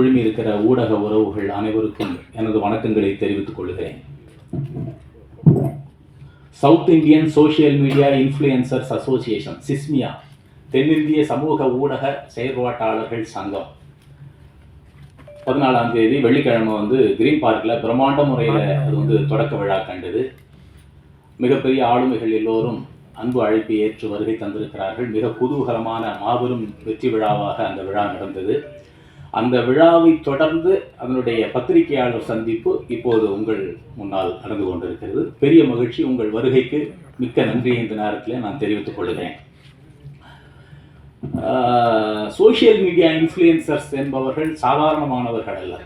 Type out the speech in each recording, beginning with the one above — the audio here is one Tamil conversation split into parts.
குழுமி இருக்கிற ஊடக உறவுகள் அனைவருக்கும் எனது வணக்கங்களை தெரிவித்துக் கொள்கிறேன். South Indian social media influencers association SISMIA தென்னிந்திய சமூக ஊடக செயற்பாட்டாளர்கள் சங்கம். பதினாலாம் தேதி வெள்ளிக்கிழமை வந்து கிரீன் பார்க்கில் பிரம்மாண்ட முறையில் அது வந்து தொடக்க விழா கண்டது. மிகப்பெரிய ஆளுமைகள் எல்லோரும் அன்பு அழைப்பை ஏற்று வருகை தந்திருக்கிறார்கள். மிக குதூகலமான மாபெரும் வெற்றி விழாவாக அந்த விழா நடந்தது. அந்த விழாவை தொடர்ந்து அதனுடைய பத்திரிகையாளர் சந்திப்பு இப்போது உங்கள் முன்னால் நடந்து கொண்டிருக்கிறது. பெரிய மகிழ்ச்சி உங்கள் வருகைக்கு மிக்க நன்றி இந்த நேரத்தில் நான் தெரிவித்துக் கொள்கிறேன். சோசியல் மீடியா இன்ஃப்ளூயன்சர்ஸ் என்பவர்கள் சாதாரணமானவர்கள் அல்ல.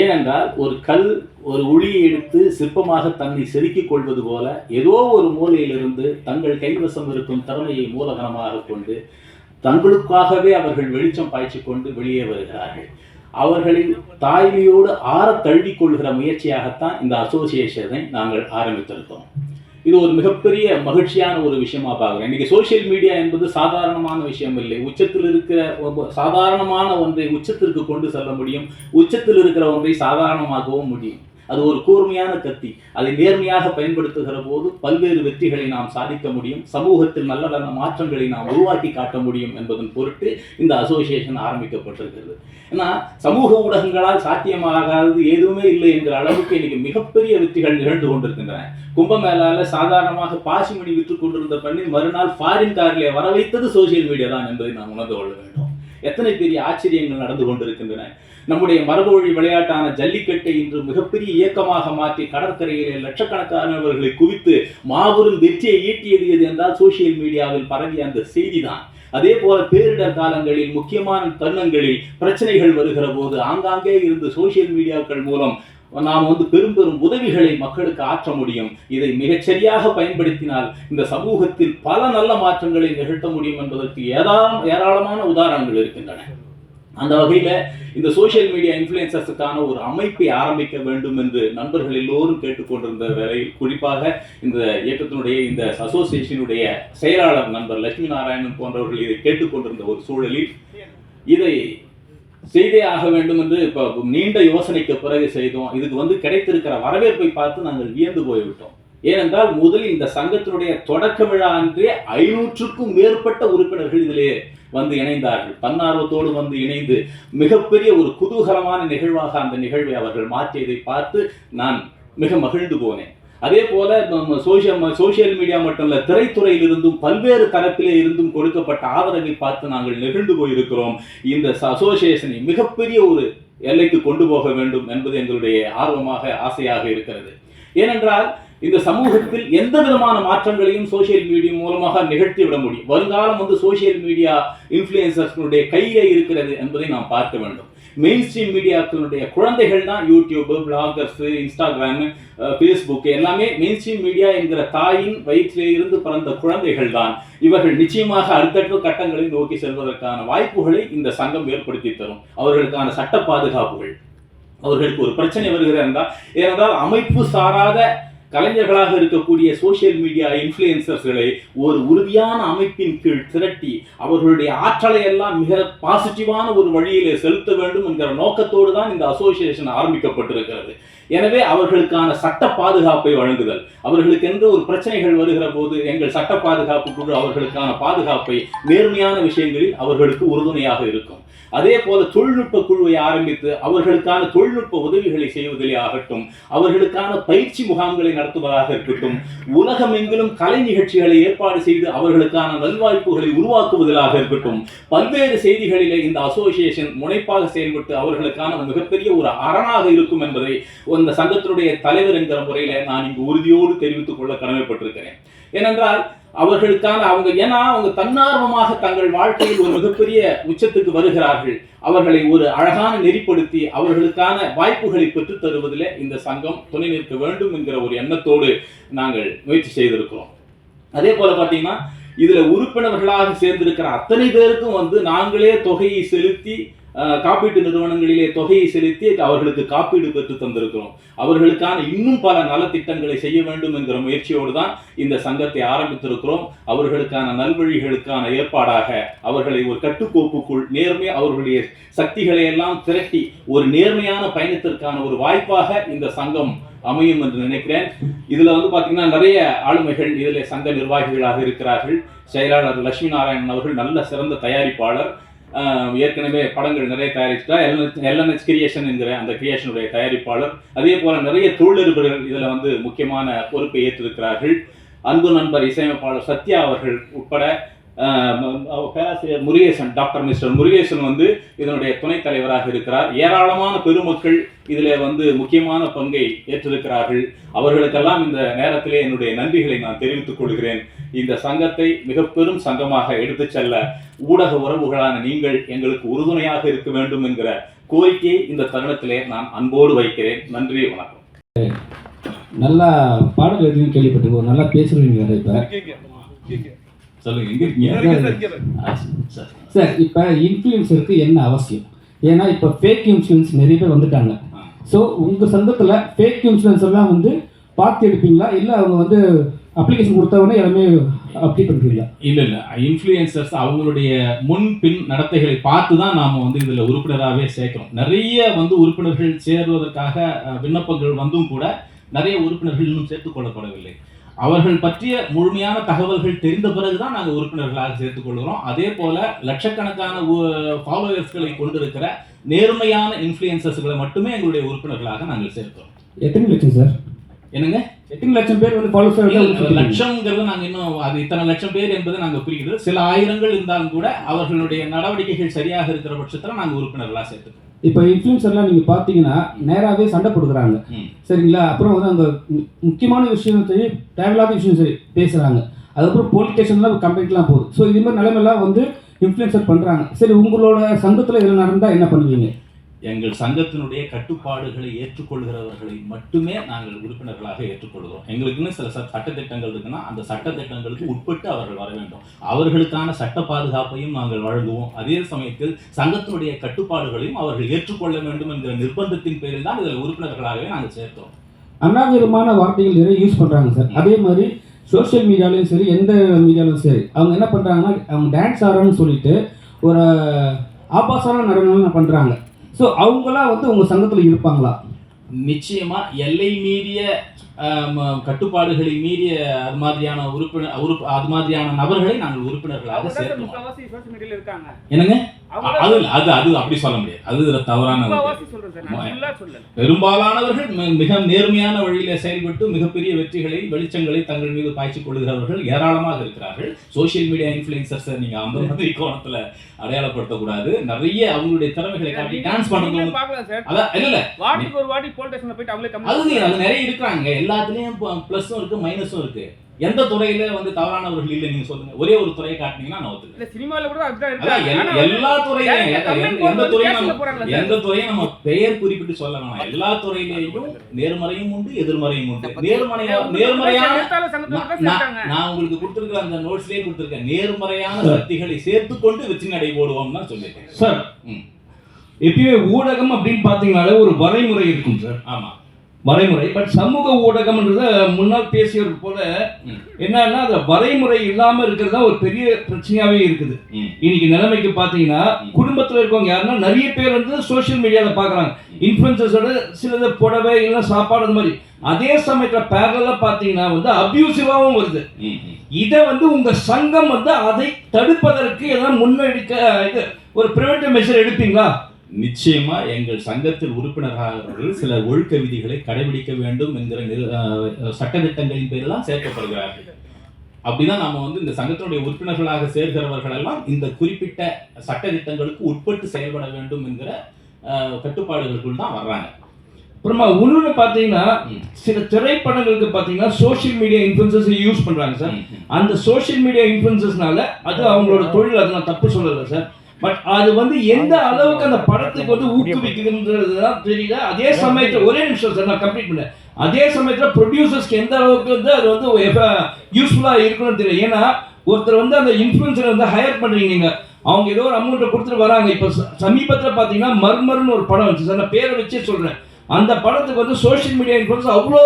ஏனென்றால் ஒரு கல் ஒரு ஒளியை எடுத்து சிற்பமாக தன்னை செதுக்கிக் கொள்வது போல ஏதோ ஒரு மூலையிலிருந்து தங்கள் கைவசம் இருக்கும் திறமையை மூலதனமாக கொண்டு தங்களுக்காகவே அவர்கள் வெளிச்சம் பாய்ச்சி கொண்டு வெளியே வருகிறார்கள். அவர்களின் தாய்மையோடு ஆற தழுவிக் கொள்கிற முயற்சியாகத்தான் இந்த அசோசியேஷனை நாங்கள் ஆரம்பித்திருக்கோம். இது ஒரு மிகப்பெரிய மகிழ்ச்சியான ஒரு விஷயமா பார்க்குறேன். இன்னைக்கு சோஷியல் மீடியா என்பது சாதாரணமான விஷயம் இல்லை. உச்சத்தில் இருக்கிற ஒவ்வொ- சாதாரணமான ஒன்றை உச்சத்திற்கு கொண்டு செல்ல முடியும். உச்சத்தில் இருக்கிற ஒன்றை சாதாரணமாகவும் முடியும். அது ஒரு கூர்மையான கத்தி. அதை நேர்மையாக பயன்படுத்துகிற போது பல்வேறு வெற்றிகளை நாம் சாதிக்க முடியும். சமூகத்தில் நல்ல நல்ல மாற்றங்களை நாம் உருவாக்கி காட்ட முடியும் என்பதன் பொருட்டு இந்த அசோசியேஷன் ஆரம்பிக்கப்பட்டிருக்கிறது. ஏன்னா சமூக ஊடகங்களால் சாத்தியமாகாதது எதுவுமே இல்லை என்கிற அளவுக்கு இன்னைக்கு மிகப்பெரிய வெற்றிகள் நிகழ்ந்து கொண்டிருக்கின்றன. கும்பமேளால சாதாரணமாக பாசிமணி விற்று கொண்டிருந்த பெண்ணின் மறுநாள் ஃபாரின் காரிலே வர வைத்தது சோசியல் மீடியா தான் என்பதை நாம் உணர்ந்து கொள்ள வேண்டும். எத்தனை பெரிய ஆச்சரியங்கள் நடந்து கொண்டிருக்கின்றன. நம்முடைய மரபொழி விளையாட்டான ஜல்லிக்கட்டை இன்று மிகப்பெரிய இயக்கமாக மாற்றி கடற்கரையிலே லட்சக்கணக்கானவர்களை குவித்து மாபெரும் வெற்றியை ஈட்டியது எது என்றால் சோசியல் மீடியாவில் பரவிய அந்த செய்திதான். அதே போல பேரிடர் காலங்களில் முக்கியமான தருணங்களில் பிரச்சனைகள் வருகிற போது ஆங்காங்கே இருந்து சோசியல் மீடியாக்கள் மூலம் நாம் வந்து பெரும் பெரும் உதவிகளை மக்களுக்கு ஆற்ற முடியும். இதை மிகச்சரியாக பயன்படுத்தினால் இந்த சமூகத்தில் பல நல்ல மாற்றங்களை நிகழ்த்த முடியும் என்பதற்கு ஏராளம் ஏராளமான உதாரணங்கள் இருக்கின்றன. அந்த வகையில் இந்த சோஷியல் மீடியா இன்ஃப்ளூயன்சர்ஸுக்கான ஒரு அமைப்பை ஆரம்பிக்க வேண்டும் என்று நண்பர்கள் எல்லோரும் கேட்டுக்கொண்டிருந்த வேளையில் குறிப்பாக இந்த இயக்கத்தினுடைய இந்த அசோசியேஷனுடைய செயலாளர் நண்பர் லட்சுமி நாராயணன் போன்றவர்கள் இதை கேட்டுக்கொண்டிருந்த ஒரு சூழலில் இதை செய்தே ஆக வேண்டும் என்று இப்போ நீண்ட யோசனைக்கு பிறகு செய்தோம். இதுக்கு வந்து கிடைத்திருக்கிற வரவேற்பை பார்த்து நாங்கள் வியந்து போய்விட்டோம். ஏனென்றால் முதலில் இந்த சங்கத்தினுடைய தொடக்க விழா அன்றே ஐநூற்றுக்கும் மேற்பட்ட உறுப்பினர்கள் இதிலே வந்து இணைந்தார்கள். தன்னார்வத்தோடு வந்து இணைந்து மிகப்பெரிய ஒரு குதூகலமான நிகழ்வாக அந்த நிகழ்வை அவர்கள் மாற்றியதை பார்த்து நான் மிக மகிழ்ந்து போனேன். அதே போல நம்ம சோசியல் சோசியல் மீடியா மட்டும் இல்ல திரைத்துறையில் இருந்தும் பல்வேறு தரப்பிலே இருந்தும் கொடுக்கப்பட்ட ஆதரவை பார்த்து நாங்கள் நெகிழ்ந்து போயிருக்கிறோம். இந்த அசோசியேஷனை மிகப்பெரிய ஒரு எல்லைக்கு கொண்டு போக வேண்டும் என்பது எங்களுடைய ஆர்வமாக ஆசையாக இருக்கிறது. ஏனென்றால் இந்த சமூகத்தில் எந்த விதமான மாற்றங்களையும் சோஷியல் மீடியா மூலமாக நிகழ்த்தி விட முடியும். வருங்காலம் வந்து சோஷியல் மீடியா இன்ஃப்ளூயன்சர்ஸ்களுடைய கையிலே இருக்கிறது என்பதை நாம் பார்க்க வேண்டும். மெயின் ஸ்ட்ரீம் மீடியாக்களுடைய குழந்தைகள் தான் யூடியூப் பிளாகர்ஸ் இன்ஸ்டாகிராம் ஃபேஸ்புக் எல்லாமே மெயின் ஸ்ட்ரீம் மீடியா என்கிற தாயின் வயிற்றிலே இருந்து பிறந்த குழந்தைகள் தான். இவர்கள் நிச்சயமாக அடுத்தடுத்த கட்டங்களை நோக்கி செல்வதற்கான வாய்ப்புகளை இந்த சங்கம் ஏற்படுத்தி தரும். அவர்களுக்கான சட்ட பாதுகாப்புகள். அவர்களுக்கு ஒரு பிரச்சனை வருகிறது? என்றால் ஏனென்றால் அமைப்பு சாராத கலைஞர்களாக இருக்கக்கூடிய சோஷியல் மீடியா இன்ஃப்ளூயன்சர்ஸ்களை ஒரு உறுதியான அமைப்பின் கீழ் திரட்டி அவர்களுடைய ஆற்றலை எல்லாம் மிக பாசிட்டிவான ஒரு வழியிலே செலுத்த வேண்டும் என்கிற நோக்கத்தோடு தான் இந்த அசோசியேஷன் ஆரம்பிக்கப்பட்டிருக்கிறது. எனவே அவர்களுக்கான சட்ட பாதுகாப்பை வழங்குதல். அவர்களுக்கு எந்த ஒரு பிரச்சனைகள் வருகிற போது எங்கள் சட்ட பாதுகாப்பு குழு அவர்களுக்கான பாதுகாப்பை நேர்மையான விஷயங்களில் அவர்களுக்கு உறுதுணையாக இருக்கும். அதே போல தொழில்நுட்ப குழுவை ஆரம்பித்து அவர்களுக்கான தொழில்நுட்ப உதவிகளை செய்வதிலே ஆகட்டும் அவர்களுக்கான பயிற்சி முகாம்களை நடத்துவதாக இருக்கட்டும் உலகமெங்கிலும் கலை நிகழ்ச்சிகளை ஏற்பாடு செய்து அவர்களுக்கான நல்வாய்ப்புகளை உருவாக்குவதிலாக இருக்கட்டும் பல்வேறு செய்திகளிலே இந்த அசோசியேஷன் முனைப்பாக செயல்பட்டு அவர்களுக்கான மிகப்பெரிய ஒரு அரணாக இருக்கும் என்பதை இந்த சங்கத்தினுடைய தலைவர் என்கிற முறையில நான் இங்கு உறுதியோடு தெரிவித்துக் கொள்ள கடமைப்பட்டிருக்கிறேன். ஏனென்றால் அவர்களுக்கான அவங்க ஏன்னா அவங்க தன்னார்வமாக தங்கள் வாழ்க்கையில் ஒரு மிகப்பெரிய உச்சத்துக்கு வருகிறார்கள். அவர்களை ஒரு அழகான நெறிப்படுத்தி அவர்களுக்கான வாய்ப்புகளை பெற்றுத் தருவதிலே இந்த சங்கம் துணை நிற்க வேண்டும் என்கிற ஒரு எண்ணத்தோடு நாங்கள் முயற்சி செய்திருக்கிறோம். அதே போல பார்த்தீங்கன்னா இதுல உறுப்பினர்களாக சேர்ந்திருக்கிற அத்தனை பேருக்கும் வந்து நாங்களே தொகையை செலுத்தி காப்பீட்டு நிறுவனங்களிலே தொகையை செலுத்தி அவர்களுக்கு காப்பீடு பெற்று தந்திருக்கிறோம். அவர்களுக்கான இன்னும் பல நலத்திட்டங்களை செய்ய வேண்டும் என்கிற முயற்சியோடு தான் இந்த சங்கத்தை ஆரம்பித்திருக்கிறோம். அவர்களுக்கான நல்வழிகளுக்கான ஏற்பாடாக அவர்களை ஒரு கட்டுக்கோப்புக்குள் நேர்மை அவர்களுடைய சக்திகளை எல்லாம் திரட்டி ஒரு நேர்மையான பயணத்திற்கான ஒரு வாய்ப்பாக இந்த சங்கம் அமையும் என்று நினைக்கிறேன். இதுல வந்து பாத்தீங்கன்னா நிறைய ஆளுமைகள் இதில் சங்க நிர்வாகிகளாக இருக்கிறார்கள். செயலாளர் லட்சுமி நாராயணன் அவர்கள் நல்ல சிறந்த தயாரிப்பாளர். ஏற்கனவே படங்கள் நிறைய தயாரிச்சிட்டா எல்என்எச் கிரியேஷன் என்கிற அந்த கிரியேஷனுடைய தயாரிப்பாளர். அதே போல நிறைய தொழிலதிபர்கள் இதில் வந்து முக்கியமான பொறுப்பை ஏற்றிருக்கிறார்கள். அன்பு நண்பர் இசையமைப்பாளர் சத்யா அவர்கள் உட்பட பேராசிரியர் முருகேசன் டாக்டர் மிஸ்டர் முருகேசன் வந்து இதனுடைய துணைத் தலைவராக இருக்கிறார். ஏராளமான பெருமக்கள் இதில் வந்து முக்கியமான பங்கை ஏற்றிருக்கிறார்கள். அவர்களுக்கெல்லாம் இந்த நேரத்திலே என்னுடைய நன்றிகளை நான் தெரிவித்துக் கொள்கிறேன். இந்த சங்கத்தை மிக பெரும் சங்கமாக எடுத்துச் செல்ல ஊடக உறவுகளான நீங்கள் எங்களுக்கு உறுதுணையாக இருக்க வேண்டும் என்கிற கோரிக்கையை இந்த தருணத்திலே நான் அன்போடு வைக்கிறேன். நன்றி வணக்கம். நல்லா பாடல் எழுதியும் கேள்விப்பட்டிருக்கோம். நல்லா பேசுறீங்க இப்ப. சொல்லுங்க. எங்க இருக்கீங்க சரி. சார். இப்போ இன்ஃப்ளூயன்சருக்கு என்ன அவசியம்? ஏன்னா இப்போ ஃபேக் இன்ஃப்ளூயன்ஸ் நிறைய பேர் வந்துட்டாங்க. ஸோ உங்கள் சங்கத்தில் ஃபேக் இன்ஃப்ளூயன்ஸர்லாம் வந்து பார்த்து எடுப்பீங்களா? இல்லை அவங்க வந்து அப்ளிகேஷன் கொடுத்தவொடனே எல்லாமே அப்டேட் பண்ணுறீங்களா இல்ல இல்ல. இன்ஃப்ளூயன்சர்ஸ் அவங்களுடைய முன் பின் நடத்தைகளை பார்த்து தான் நாம வந்து இதுல உறுப்பினராகவே சேர்க்கிறோம். நிறைய வந்து உறுப்பினர்கள் சேருவதற்காக விண்ணப்பங்கள் வந்தும் கூட நிறைய உறுப்பினர்கள் இன்னும் சேர்த்துக் கொள்ளப்படவில்லை. அவர்கள் பற்றிய முழுமையான தகவல்கள் தெரிந்த பிறகுதான் நாங்கள் உறுப்பினர்களாக சேர்த்துக் கொள்கிறோம் அதே போல லட்சக்கணக்கான ஃபாலோவர்ஸ்களை கொண்டிருக்கிற நேர்மையான இன்ஃப்ளூயன்சர்ஸ்களை மட்டுமே எங்களுடைய உறுப்பினர்களாக நாங்கள் சேர்க்கிறோம். எத்தனை லட்சம் சார்? என்னங்க? எத்தனை லட்சம் பேர் வந்து இல்ல, லட்சம்ங்கிறது நாங்க இன்னும் அது இத்தனை லட்சம் பேர் என்பதை நாங்க புரிகிறது சில ஆயிரங்கள் இருந்தாலும் கூட அவர்களுடைய நடவடிக்கைகள் சரியாக இருக்கிற பட்சத்துல நாங்க உறுப்பினர்களா சேர்த்துக்கிறோம். இப்போ இன்ஃப்ளூயன்சர்லாம் நீங்கள் பார்த்தீங்கன்னா நேராகவே சண்டை போடுக்குறாங்க ம். சரிங்களா? அப்புறம் வந்து அங்கே முக்கியமான விஷயம் சரி தேவையில்லாத விஷயம் சரி பேசுகிறாங்க அதுக்கப்புறம் போலீஸ் ஸ்டேஷன்லாம் கம்ப்ளைண்ட்லாம் போகுது. ஸோ இது மாதிரி நிலைமையெல்லாம் வந்து இன்ஃப்ளூயன்சர் பண்ணுறாங்க சரி உங்களோட சங்கத்தில் இதில் நடந்தால் என்ன பண்ணுவீங்க? எங்கள் சங்கத்தினுடைய கட்டுப்பாடுகளை ஏற்றுக்கொள்கிறவர்களை மட்டுமே நாங்கள் உறுப்பினர்களாக ஏற்றுக்கொள்கிறோம். எங்களுக்குன்னு சில ச- சட்டத்திட்டங்கள் இருக்குன்னா அந்த சட்டத்திட்டங்களுக்கு உட்பட்டு அவர்கள் வர வேண்டும். அவர்களுக்கான சட்ட பாதுகாப்பையும் நாங்கள் வழங்குவோம். அதே சமயத்தில் சங்கத்தினுடைய கட்டுப்பாடுகளையும் அவர்கள் ஏற்றுக்கொள்ள வேண்டும் என்கிற நிர்பந்தத்தின் பேரில் தான் இதில் உறுப்பினர்களாகவே நாங்கள் சேர்த்தோம். அநாகரிகமான வார்த்தைகள் நிறைய யூஸ் பண்ணுறாங்க சார் அதே மாதிரி சோஷியல் மீடியாலையும் சரி எந்த மீடியாலையும் சரி அவங்க என்ன பண்ணுறாங்கன்னா அவங்க டான்ஸ் ஆடுறோன்னு சொல்லிட்டு ஒரு ஆபாசமான நடனம் பண்ணுறாங்க ஸோ அவங்களாம் வந்து உங்கள் சங்கத்தில் இருப்பாங்களா? நிச்சயமா எல்லை மீறிய கட்டுப்பாடுகளை மீறிய அது மாதிரியான உறுப்பினர் உறுப்பு அது மாதிரியான நபர்களை நாங்கள் உறுப்பினர்களாக இருக்காங்க. என்னங்க? அது அது அது அப்படி சொல்ல முடியாது. அது தவறான. பெரும்பாலானவர்கள் மிக நேர்மையான வழியில செயல்பட்டு மிகப்பெரிய வெற்றிகளை வெளிச்சங்களை தங்கள் மீது பாய்ச்சிக் கொள்கிறவர்கள் ஏராளமாக இருக்கிறார்கள். சோஷியல் மீடியா இன்ஃபுளுசர்ஸ் நீங்க அந்த மாதிரி கோணத்துல அடையாளப்படுத்தக்கூடாது. நிறைய அவங்களுடைய திறமைகளை காட்டி டான்ஸ் சார். அதான் இல்ல ஒரு வாட்டி ல போயிட்டு அவங்களே அது நிறைய இருக்கிறாங்க. எல்லாத்துலயும் பிளஸும் இருக்கு மைனஸும் இருக்கு. எந்த துறையில வந்து தவறானவர்கள் இல்லை நீங்க சொல்லுங்க. ஒரே ஒரு துறையை காட்டினீங்கன்னா நான் ஒத்துக்கிறேன் சினிமால கூட அதுதான் எல்லா ஆ எந்த- துறையும்? எந்த துறையும் நம்ம பெயர் குறிப்பிட்டு சொல்ல வேணாம். எல்லா துறையிலேயும் நேர்மறையும் உண்டு எதிர்மறையும் உண்டு. நேர்மறையா நேர்மறையான நான் உங்களுக்கு கொடுத்திருக்கிற அந்த நோட்ஸ்லயே கொடுத்திருக்கேன். நேர்மறையான சக்திகளை சேர்த்துக்கொண்டு வெற்றி நடை போடுவோம் தான் சொல்லியிருக்கேன். சார். எப்பயுமே ஊடகம் அப்படின்னு பார்த்தீங்கனாலே ஒரு வரைமுறை இருக்கும் சார். ஆமா. வரைமுறை பட் சமூக ஊடகம்ன்றத முன்னால் பேசியவர் போல. என்னன்னா அந்த வரைமுறை இல்லாம இருக்கிறதா ஒரு பெரிய பிரச்சனையாவே இருக்குது. இன்னைக்கு நிலைமைக்கு பாத்தீங்கன்னா. குடும்பத்துல இருக்கவங்க யாருன்னா நிறைய பேர் வந்து சோஷியல் மீடியால பாக்குறாங்க இன்ஃபுளுசர்ஸோட சிலது புடவை இல்லை சாப்பாடு அந்த மாதிரி அதே சமயத்துல பேரலா பாத்தீங்கன்னா வந்து அபியூசிவாவும் வருது. இதை வந்து உங்க சங்கம் வந்து அதை தடுப்பதற்கு ஏதாவது முன்னெடுக்க இது ஒரு பிரிவென்டிவ் மெஷர் எடுப்பீங்களா நிச்சயமா எங்கள் சங்கத்தில் உறுப்பினராகிறவர்கள் சில ஒழுக்க விதிகளை கடைபிடிக்க வேண்டும் என்கிற சட்டதிட்டங்களின் பேரெல்லாம் சேர்க்கப்படுகிறார்கள். அப்படிதான் நாம வந்து இந்த சங்கத்தினுடைய உறுப்பினர்களாக சேர்கிறவர்கள் எல்லாம் இந்த குறிப்பிட்ட சட்டதிட்டங்களுக்கு உட்பட்டு செயல்பட வேண்டும் என்கிற கட்டுப்பாடுகளுக்குள் தான் வர்றாங்க. அப்புறமா இன்னொன்று பார்த்தீங்கன்னா. சில திரைப்படங்களுக்கு பார்த்தீங்கன்னா சோஷியல் மீடியா இன்ஃபுளுசர்ஸ் யூஸ் பண்றாங்க சார். அந்த சோஷியல் மீடியா இன்ஃபுளுசர்ஸ்னால அது அவங்களோட தொழில் அதை நான் தப்பு சொல்லலை சார். பட் அது வந்து எந்த அளவுக்கு அந்த படத்துக்கு வந்து ஊக்குவிக்குதுன்றது தான் தெரியல. அதே சமயத்தில் ஒரே நிமிஷம் சார் நான் கம்ப்ளீட் பண்ணேன். அதே சமயத்தில் ப்ரொடியூசர்ஸ்க்கு எந்த அளவுக்கு வந்து அது வந்து யூஸ்ஃபுல்லாக இருக்கணும்னு தெரியல. ஏன்னா ஒருத்தர் வந்து அந்த இன்ஃப்ளூன்சரை வந்து ஹையர் பண்ணுறீங்க நீங்கள் அவங்க ஏதோ ஒரு அமௌண்ட்டை கொடுத்துட்டு வராங்க. இப்போ சமீபத்தில் பார்த்தீங்கன்னா மர்மர்னு ஒரு படம் வந்துச்சு சார். நான் பேரை வச்சே சொல்கிறேன் அந்த படத்துக்கு வந்து சோஷியல் மீடியா இன்ஃப்ளூன்ஸ் அவ்வளோ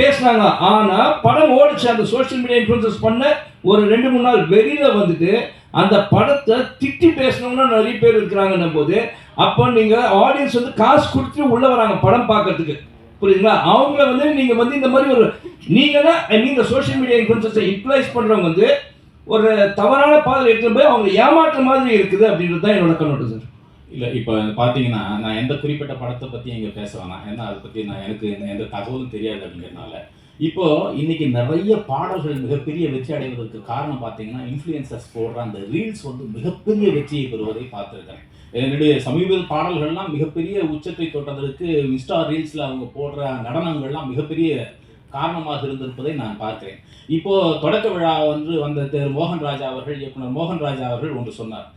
பேசுனாங்க. ஆனால் படம் ஓடிச்சு. அந்த சோஷியல் மீடியா இன்ஃப்ளூன்சஸ் பண்ண ஒரு ரெண்டு மூணு நாள் வெளியில் வந்துட்டு அந்த படத்தை திட்டி பேசணும்னு நிறைய பேர் இருக்கிறாங்கன்னும் போது அப்போ நீங்கள் ஆடியன்ஸ் வந்து காசு கொடுத்துட்டு உள்ளே வராங்க படம் பார்க்கறதுக்கு. புரியுதுங்களா? அவங்கள வந்து நீங்கள் வந்து இந்த மாதிரி ஒரு நீங்கன்னா ஐ மீன் இந்த சோஷியல் மீடியா இன்ஃப்ளூன்சஸை யூட்டிலைஸ் பண்ணுறவங்க வந்து ஒரு தவறான பாதையில் எடுத்துகிட்டு போய் அவங்க ஏமாற்ற மாதிரி இருக்குது அப்படின்றது தான் என்னோட கண்ணோட்டம் சார் இல்லை இப்போ பார்த்தீங்கன்னா நான் எந்த குறிப்பிட்ட படத்தை பற்றி இங்கே பேச வேணாம். ஏன்னா அதை பற்றி நான் எனக்கு எந்த- எந்த தகவலும் தெரியாது அப்படிங்கிறதுனால. இப்போ இன்னைக்கு நிறைய பாடல்கள் மிகப்பெரிய வெற்றி அடைவதற்கு காரணம் பார்த்தீங்கன்னா இன்ஃப்ளூயன்சர்ஸ் போடுற அந்த ரீல்ஸ் வந்து மிகப்பெரிய வெற்றியை பெறுவதை பார்த்துருக்கேன் என்னுடைய சமீப பாடல்கள்லாம் மிகப்பெரிய உச்சத்தை தொட்டதற்கு இன்ஸ்டா ரீல்ஸில் அவங்க போடுற நடனங்கள்லாம் மிகப்பெரிய காரணமாக இருந்திருப்பதை நான் பார்க்கிறேன். இப்போ தொடக்க விழா வந்து வந்த திரு மோகன் ராஜா அவர்கள் இயக்குனர் மோகன் ராஜா அவர்கள் ஒன்று சொன்னார்.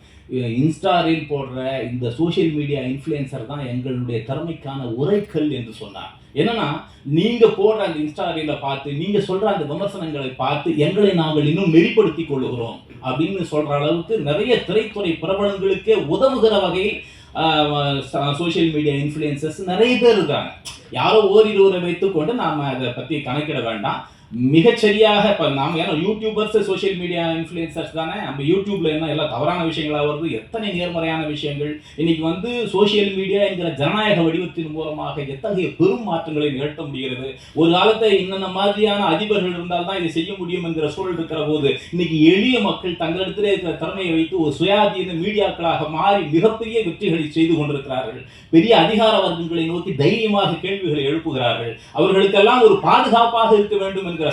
இன்ஸ்டா ரீல் போடுற இந்த சோஷியல் மீடியா இன்ஃப்ளூயன்சர் தான் எங்களுடைய திறமைக்கான உரைக்கல் என்று சொன்னார். என்னன்னா நீங்க போடுற அந்த இன்ஸ்டா ரீலை பார்த்து நீங்க சொல்ற அந்த விமர்சனங்களை பார்த்து எங்களை நாங்கள் இன்னும் நெறிப்படுத்திக் கொள்ளுகிறோம் அப்படின்னு சொல்ற அளவுக்கு நிறைய திரைத்துறை பிரபலங்களுக்கே உதவுகிற வகையில் சோஷியல் மீடியா இன்ஃப்ளூயன்சர்ஸ் நிறைய பேர் இருக்காங்க. யாரோ ஓரிருவரை வைத்துக்கொண்டு நாம அதை பத்தி கணக்கிட வேண்டாம். மிகச்சரியாக இப்போ நாம் ஏன்னா யூடியூபர்ஸ் சோஷியல் மீடியா இன்ஃப்ளூயன்சர்ஸ் தானே? நம்ம யூடியூப்ல என்ன எல்லாம் தவறான விஷயங்களாக வருது? எத்தனை நேர்மறையான விஷயங்கள்? இன்னைக்கு வந்து சோஷியல் மீடியா என்கிற ஜனநாயக வடிவத்தின் மூலமாக எத்தகைய பெரும் மாற்றங்களை நிகழ்த்த முடிகிறது? ஒரு காலத்தை இன்னென்ன மாதிரியான அதிபர்கள் இருந்தால் தான் இதை செய்ய முடியும் என்கிற சூழல் இருக்கிற போது இன்னைக்கு எளிய மக்கள் தங்களிடத்திலே இருக்கிற திறமையை வைத்து ஒரு சுயாதீன மீடியாக்களாக மாறி மிகப்பெரிய வெற்றிகளை செய்து கொண்டிருக்கிறார்கள். பெரிய அதிகார வர்க்கங்களை நோக்கி தைரியமாக கேள்விகளை எழுப்புகிறார்கள். அவர்களுக்கெல்லாம் ஒரு பாதுகாப்பாக இருக்க வேண்டும் என்று என்கிற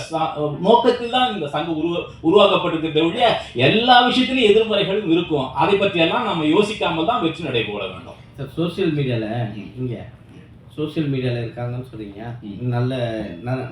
நோக்கத்தில் தான் இந்த சங்கம் உருவ உருவாக்கப்பட்டிருக்கிறத ஒழிய எல்லா விஷயத்திலும் எதிர்மறைகளும் இருக்கும். அதை பற்றியெல்லாம் நம்ம யோசிக்காமல் தான் வெற்றி நடை போட வேண்டும். சார் சோஷியல் மீடியாவில். இங்கே சோஷியல் மீடியாவில் இருக்காங்கன்னு சொல்றீங்க ம். நல்ல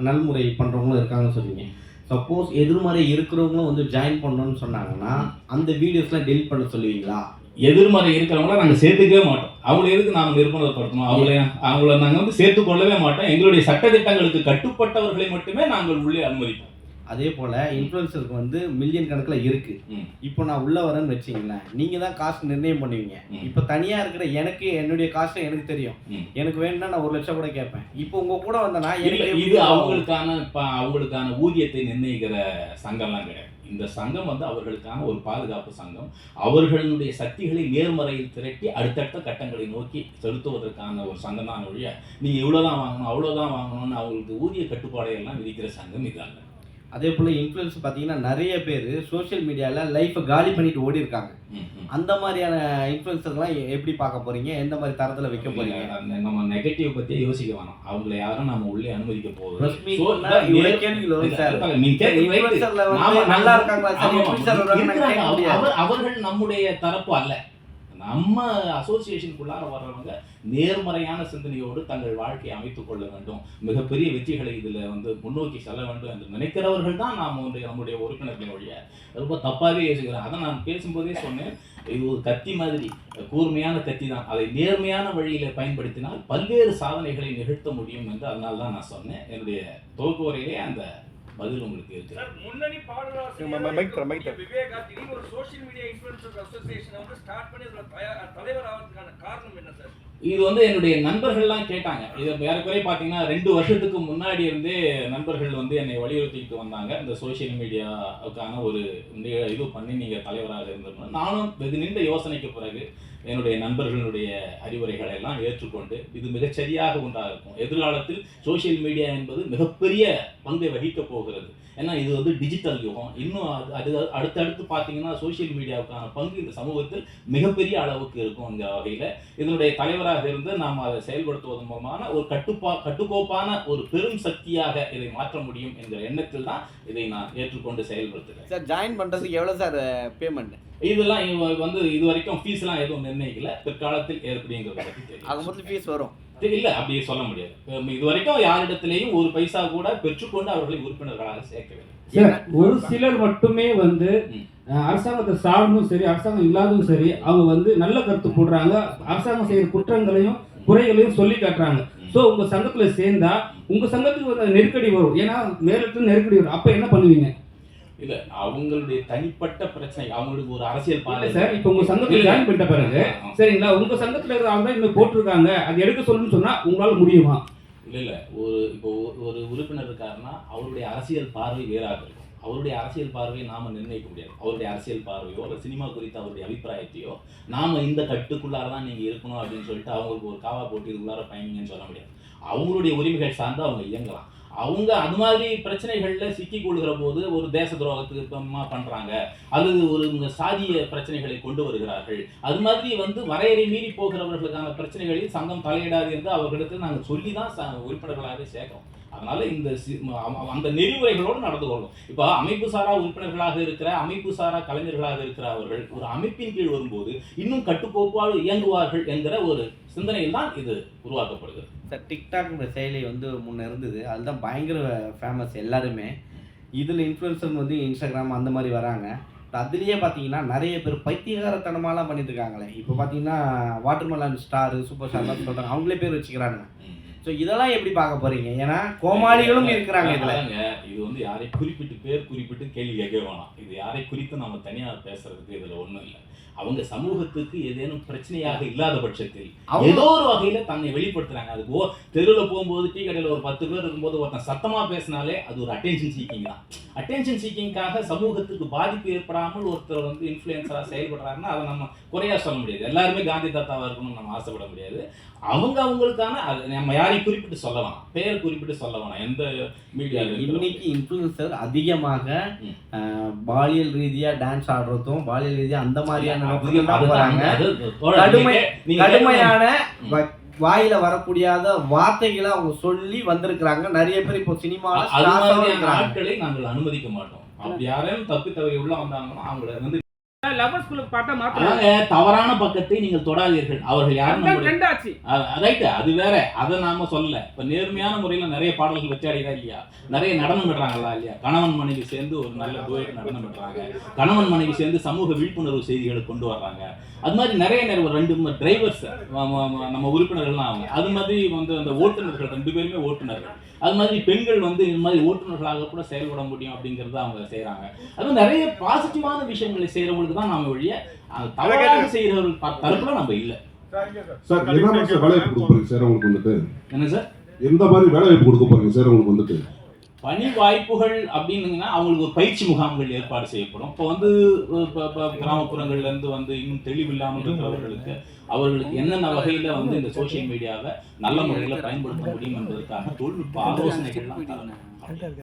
நல்முறை பண்ணுறவங்களும் இருக்காங்கன்னு சொல்றீங்க சப்போஸ் எதிர்மறை இருக்கிறவங்களும் வந்து ஜாயின் பண்ணணும்னு சொன்னாங்கன்னா அந்த வீடியோஸ்லாம் டெலிட் பண்ண சொல்லுவீங்களா? எதிர்மறை இருக்கிறவங்கள நாங்கள் சேர்த்துக்கவே மாட்டோம். அவங்களை எதுக்கு நாம் நிர்பந்தப்படுத்தணும்? அவங்கள அவங்கள நாங்கள் வந்து சேர்த்துக் கொள்ளவே மாட்டோம். எங்களுடைய சட்டத்திட்டங்களுக்கு கட்டுப்பட்டவர்களை மட்டுமே நாங்கள் உள்ளே அனுமதிப்போம். அதே போல் இன்ஃப்ளூயன்சருக்கு வந்து மில்லியன் கணக்கில் இருக்கு. ம். இப்போ நான் உள்ள வரேன்னு வச்சிங்களேன் நீங்கள் தான் காசு நிர்ணயம் பண்ணுவீங்க. இப்போ தனியாக இருக்கிற எனக்கு என்னுடைய காசு எனக்கு தெரியும். எனக்கு வேணும்னா நான் ஒரு லட்சம் கூட கேட்பேன். இப்போ உங்க கூட வந்தனா இல்ல, எனக்கு இது அவங்களுக்கான ப- அவங்களுக்கான ஊதியத்தை நிர்ணயிக்கிற சங்கம்லாம் கிடையாது. இந்த சங்கம் வந்து அவர்களுக்கான ஒரு பாதுகாப்பு சங்கம். அவர்களுடைய சக்திகளை நேர்மறையில் திரட்டி அடுத்தடுத்த கட்டங்களை நோக்கி செலுத்துவதற்கான ஒரு சங்கம் தான் ஒழிய நீங்கள் இவ்வளோதான் வாங்கணும் அவ்வளோதான் வாங்கணும்னு அவங்களுக்கு ஊதிய கட்டுப்பாடையெல்லாம் விதிக்கிற சங்கம் இது அதே போல இன்ஃப்ளூயன்ஸ் பார்த்தீங்கன்னா நிறைய பேர் சோஷியல் மீடியாவில் லைஃப்பை காலி பண்ணிட்டு ஓடி இருக்காங்க. அந்த மாதிரியான இன்ஃப்ளூயன்சர்லாம் எப்படி பார்க்க போறீங்க? எந்த மாதிரி தரத்தில் வைக்க போறீங்க? அந்த நம்ம நெகட்டிவ் பத்தி யோசிக்க வேணாம். அவங்களை யாரும் நம்ம உள்ளே அனுமதிக்க வந்து நல்லா இருக்காங்களா அவர்கள் நம்முடைய தரப்பு அல்ல. நம்ம அசோசியேஷனுக்குள்ளார வர்றவங்க நேர்மறையான சிந்தனையோடு தங்கள் வாழ்க்கையை அமைத்துக் கொள்ள வேண்டும். மிகப்பெரிய வெற்றிகளை இதில் வந்து முன்னோக்கி செல்ல வேண்டும் என்று நினைக்கிறவர்கள் தான் நாம் வந்து நம்முடைய உறுப்பினர்கள் ஒழிய ரொம்ப தப்பாகவே யோசிக்கிறேன் அதை நான் பேசும்போதே சொன்னேன். இது ஒரு கத்தி மாதிரி கூர்மையான கத்தி தான். அதை நேர்மையான வழியில் பயன்படுத்தினால் பல்வேறு சாதனைகளை நிகழ்த்த முடியும் என்று அதனால தான் நான் சொன்னேன். என்னுடைய துவக்குவரையிலே அந்த பதில் உங்களுக்கு இருக்கு. சார் முன்னணி பாடலாசிரியர். விவேகா திடீர்னு ஒரு சோஷியல் மீடியா இன்ஃபுளுசர் அசோசியேஷனை வந்து ஸ்டார்ட் பண்ணி அதுல தலைவர் ஆகிறதுக்கான காரணம் என்ன சார்? இது வந்து என்னுடைய நண்பர்கள்லாம் கேட்டாங்க. இது ஏறக்குறைய பார்த்தீங்கன்னா ரெண்டு வருஷத்துக்கு முன்னாடி இருந்தே நண்பர்கள் வந்து என்னை வலியுறுத்திட்டு வந்தாங்க. இந்த சோஷியல் மீடியாவுக்கான ஒரு இது பண்ணி நீங்கள் தலைவராக இருந்திருந்தோம் நானும் வெகு நீண்ட யோசனைக்கு பிறகு என்னுடைய நண்பர்களுடைய அறிவுரைகளை எல்லாம் ஏற்றுக்கொண்டு இது மிகச்சரியாக ஒன்றாக இருக்கும். எதிர்காலத்தில் சோஷியல் மீடியா என்பது மிகப்பெரிய பங்கை வகிக்கப் போகிறது. ஏன்னா இது வந்து டிஜிட்டல் யுகம். இன்னும் அது அது அடுத்தடுத்து பார்த்தீங்கன்னா சோஷியல் மீடியாவுக்கான பங்கு இந்த சமூகத்தில் மிகப்பெரிய அளவுக்கு இருக்கும்ங்கிற வகையில். இதனுடைய தலைவராக இருந்து நாம் அதை செயல்படுத்துவதன் மூலமான ஒரு கட்டுப்பா கட்டுக்கோப்பான ஒரு பெரும் சக்தியாக இதை மாற்ற முடியும் என்கிற எண்ணத்தில் தான் இதை நான் ஏற்றுக்கொண்டு செயல்படுத்துகிறேன். சார் ஜாயின் பண்ணுறதுக்கு எவ்வளோ சார் பேமெண்ட் இதெல்லாம் இவ வந்து இது வரைக்கும் ஃபீஸ்லாம் எதுவும் நிர்ணயிக்கல. பிற்காலத்தில் எப்படிங்கிறத பற்றி தெரியும். அது மொத்தம் ஃபீஸ் வரும். இல்ல அப்படி சொல்ல முடியாது. இது வரைக்கும் யாரிடத்திலேயும் ஒரு பைசா கூட பெற்றுக்கொண்டு அவர்களை உறுப்பினர்களாக சேர்க்கவில்லை சார் ஒரு சிலர் மட்டுமே வந்து அரசாங்கத்தை சார்ந்தும் சரி அரசாங்கம் இல்லாததும் சரி அவங்க வந்து நல்ல கருத்து போடுறாங்க. அரசாங்கம் செய்யற குற்றங்களையும் குறைகளையும் சொல்லி காட்டுறாங்க. ஸோ உங்க சங்கத்துல சேர்ந்தா உங்க சங்கத்துக்கு வந்து நெருக்கடி வரும். ஏன்னா மேலிட்டு நெருக்கடி வரும். அப்ப என்ன பண்ணுவீங்க? இல்ல அவங்களுடைய தனிப்பட்ட பிரச்சனை அவங்களுக்கு ஒரு அரசியல் பாதை சார் இப்போ உங்க சங்கத்துல. ஜாயின் பண்ணிட்ட பிறகு சரிங்களா உங்க சங்கத்துல இருக்கிற ஆள் தான் இன்னும் போட்டிருக்காங்க. அது எடுக்க சொல்லணும்னு சொன்னா உங்களால முடியுமா? இல்ல இல்ல. ஒரு இப்போ ஒரு- ஒரு உறுப்பினர் இருக்காருன்னா அவருடைய அரசியல் பார்வை வேறாக இருக்கும். அவருடைய அரசியல் பார்வையை நாம நிர்ணயிக்க முடியாது. அவருடைய அரசியல் பார்வையோ அல்ல சினிமா குறித்த அவருடைய அபிப்பிராயத்தையோ நாம இந்த கட்டுக்குள்ளார தான் நீங்க இருக்கணும் அப்படின்னு சொல்லிட்டு அவங்களுக்கு ஒரு காவா போட்டு இதுக்குள்ளார பயணிங்கன்னு சொல்ல முடியாது. அவங்களுடைய உரிமைகள் சார்ந்து அவங்க இயங்கலாம். அவங்க அது மாதிரி பிரச்சனைகளில் சிக்கிக் கொள்கிற போது ஒரு தேச துரோகத்துக்கு பண்ணுறாங்க அல்லது ஒரு சாதிய பிரச்சனைகளை கொண்டு வருகிறார்கள். அது மாதிரி வந்து வரையறை மீறி போகிறவர்களுக்கான பிரச்சனைகளில் சங்கம் தலையிடாது என்று அவர்களிடத்தில் நாங்கள் சொல்லி தான் ச- சேர்க்கிறோம். அதனால இந்த சி- அந்த நெறிமுறைகளோடு நடந்து கொள்ளும். இப்போ அமைப்பு சாரா உறுப்பினர்களாக இருக்கிற அமைப்பு சாரா கலைஞர்களாக இருக்கிற அவர்கள் ஒரு அமைப்பின் கீழ் வரும்போது இன்னும் கட்டுக்கோப்பால் இயங்குவார்கள் என்கிற ஒரு சிந்தனையில் தான் இது உருவாக்கப்படுகிறது. சார் டிக்டாக்ன்ற செயலி வந்து முன்ன இருந்தது. அதுதான் பயங்கர ஃபேமஸ் எல்லாருமே. இதில் இன்ஃப்ளூயன்சர் வந்து இன்ஸ்டாகிராம் அந்த மாதிரி வராங்க. அதுலேயே பார்த்தீங்கன்னா நிறைய பேர் பைத்தியகாரத்தனமாலாம் பண்ணிட்டு இருக்காங்களே இப்போ பார்த்தீங்கன்னா வாட்டர்மெலன் ஸ்டார் சூப்பர் ஸ்டார்லாம் சொல்கிறாங்க அவங்களே பேர் வச்சுக்கிறாங்க ஸோ இதெல்லாம் எப்படி பார்க்க போறீங்க? ஏன்னா கோமாளிகளும் இருக்கிறாங்க இதில். இது வந்து யாரை குறிப்பிட்டு பேர் குறிப்பிட்டு கேள்வி கேட்க வேணாம். இது யாரை குறித்து நம்ம தனியா பேசுறதுக்கு இதுல ஒண்ணும் இல்லை. அவங்க சமூகத்துக்கு ஏதேனும் பிரச்சனையாக இல்லாத பட்சத்தில் ஏதோ ஒரு வகையில தன்னை வெளிப்படுத்துறாங்க. அது போ தெருவில் போகும்போது டீ கடையில் ஒரு பத்து பேர் இருக்கும்போது ஒருத்தன் சத்தமா பேசினாலே அது ஒரு அட்டென்ஷன் சீக்கிங் தான். அட்டென்ஷன் சீக்கிங்காக சமூகத்துக்கு பாதிப்பு ஏற்படாமல் ஒருத்தர் வந்து இன்ஃப்ளூயன்ஸரா செயல்படுறாருன்னா அதை நம்ம குறையா சொல்ல முடியாது. எல்லாருமே காந்தி தாத்தாவா இருக்கணும்னு நம்ம ஆசைப்பட முடியாது. அவங்க அவங்களுக்கான அது நம்ம யாரையும் குறிப்பிட்டு சொல்லலாம். பெயர் குறிப்பிட்டு சொல்ல வேணாம். எந்த மீடியா இன்னைக்கு இன்ஃப்ளூயன்சர் அதிகமாக பாலியல் ரீதியா டான்ஸ் ஆடுறதும் பாலியல் ரீதியா அந்த மாதிரியான கடுமையான வாயில வரக்கூடியாத வார்த்தைகளை அவங்க சொல்லி வந்திருக்கிறாங்க. நிறைய பேர் இப்போ சினிமாவில் ஆட்களை நாங்கள் அனுமதிக்க மாட்டோம். அப்படி யாரையும் தப்பி தவறி உள்ள வந்தாங்கன்னா அவங்கள வந்து தவறான பக்கத்தை நீங்கள் தொடாதீர்கள். அவர்கள் யாரும் நம்முடைய ட்ரெண்ட் ஆச்சு ரைட்டு அது வேற. அதை நாம சொல்லல. இப்ப நேர்மையான முறையில நிறைய பாடல்கள் வச்சாடிதா இல்லையா? நிறைய நடனம் விடுறாங்களா இல்லையா? கணவன் மனைவி சேர்ந்து ஒரு நல்ல நடனம் விடுறாங்க. கணவன் மனைவி சேர்ந்து சமூக விழிப்புணர்வு செய்திகளை கொண்டு வர்றாங்க. அது மாதிரி நிறைய நேரம் ரெண்டு டிரைவர்ஸ் நம்ம உறுப்பினர்கள்லாம் அவங்க. அது மாதிரி வந்து அந்த ஓட்டுநர்கள் ரெண்டு பேருமே ஓட்டுநர்கள். அது மாதிரி பெண்கள் வந்து இந்த மாதிரி ஓட்டுநர்களாக கூட செயல்பட முடியும் அப்படிங்கறத அவங்க செய்றாங்க. அது நிறைய பாசிட்டிவான விஷயங்களை செய்யறவங்களுக்கு தான் நாம ஒழிய தவறாக செய்யறவர்கள் ப- தரப்புல நம்ம இல்ல. சார் என்ன மாதிரி சார் வேலை வாய்ப்பு கொடுக்க போறீங்க சார் உங்களுக்கு வந்துட்டு. என்ன சார் எந்த மாதிரி வேலை வாய்ப்பு கொடுக்க போறீங்க சார் உங்களுக்கு வந்துட்டு? பணி வாய்ப்புகள் அப்படின்னீங்கன்னா அவங்களுக்கு ஒரு பயிற்சி முகாம்கள் ஏற்பாடு செய்யப்படும். இப்போ வந்து கிராமப்புறங்கள்ல இருந்து வந்து இன்னும் தெளிவில்லாமல் இருக்கிறவர்களுக்கு அவர்களுக்கு என்னென்ன வகையில வந்து இந்த சோஷியல் மீடியாவை நல்ல முறையில் பயன்படுத்த முடியும் என்பதற்காக தொழில்நுட்ப ஆலோசனைகள்லாம் தரணும்